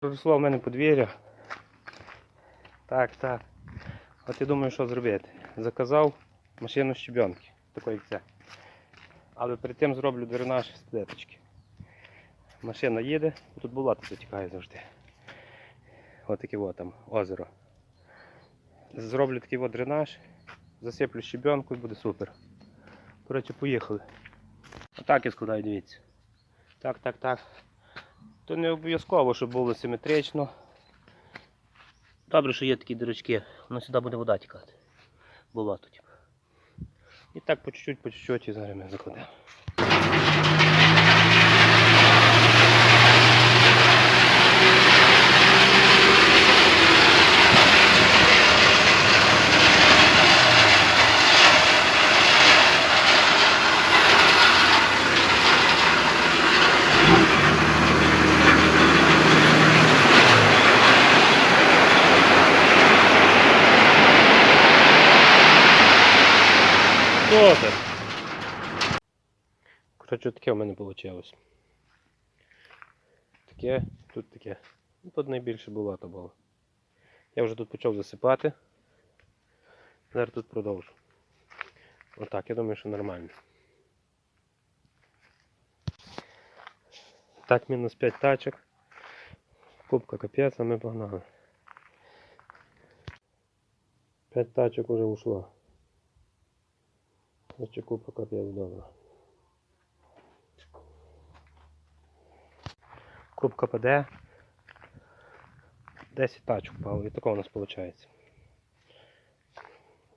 Проросло в мене подвір'я. Так, так. От я думаю, що зробити. Заказав машину щебенки, такої як ця. Але перед тим зроблю дренаж з плеточки. Машина їде, тут болото затікає завжди. Ось таке от там озеро. Зроблю такий от дренаж, засиплю щебенку і буде супер. Коротше, поїхали. Отак я складаю, дивіться. Так, так, так. То не обов'язково, щоб було симетрично. Добре, що є такі дірочки, воно сюди буде вода тікати. Була тут. І так по чуть-чуть, по чуть-чуть і зараз ми закладемо. Супер! Коротше, таке в мене вийшло. Таке, тут таке. Ну, Тут найбільше болото було. Я вже тут почав засипати. Зараз тут продовжу. Отак, я думаю, що нормально. Так, мінус 5 тачок. Кубка капець, а ми погнали. 5 тачок уже ушло. Значить купа капець добре. Кубка паде. 10 тачок впало. І такого у нас виходить.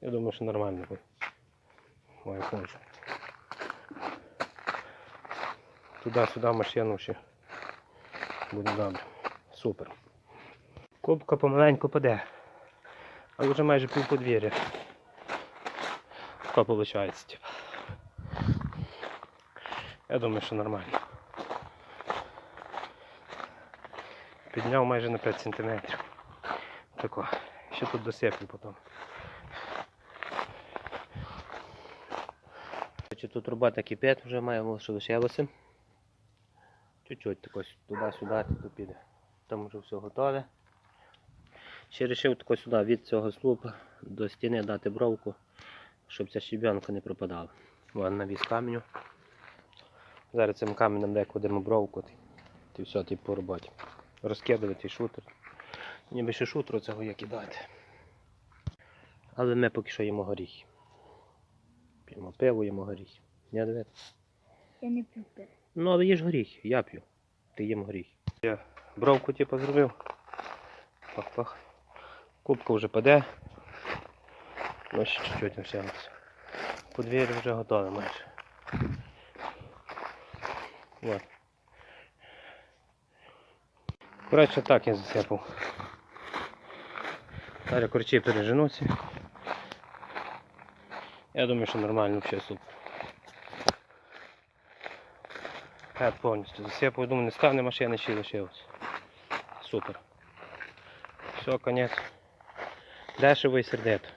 Я думаю, що нормально буде. Ой, хожу. Туди-сюди машину ще. Буде добре. Супер. Кубка помаленьку паде. Але вже майже пів подвір'я. Така виходить. Я думаю, що нормально. Підняв майже на 5 см. Тако. Ще тут досиплю потім. Тут робота кипить, вже маємо, що лишилося. Чуть-чуть тако туди-сюди, тут піде. Там вже все готове. Ще вирішив сюди від цього слупа до стіни дати бровку, щоб ця щебенка не пропадала. Вон навіс каменю. Зараз цим каменем декладемо бровку і все, типу по роботі. Розкидувати шутер. Ніби ще шутру цього є кидати. Але ми поки що їмо горіхи. П'ємо пиво, їмо горіхи. Я не п'ю пиво. Ну, але їж горіхи, я п'ю. Ти їм горіхи. Я бровку типу зробив. Пах-пах. Кубка вже паде. Ну ще чуть-чуть лишилося. Подвір'я вже готове майже. Вот. Коротше так я засипав. Зараз корчі переженуться. Я думаю, що нормально все супер. Гет повністю засипав, думаю, не стане машини ще лишилось. Супер. Все, конець. Дешево і сердито.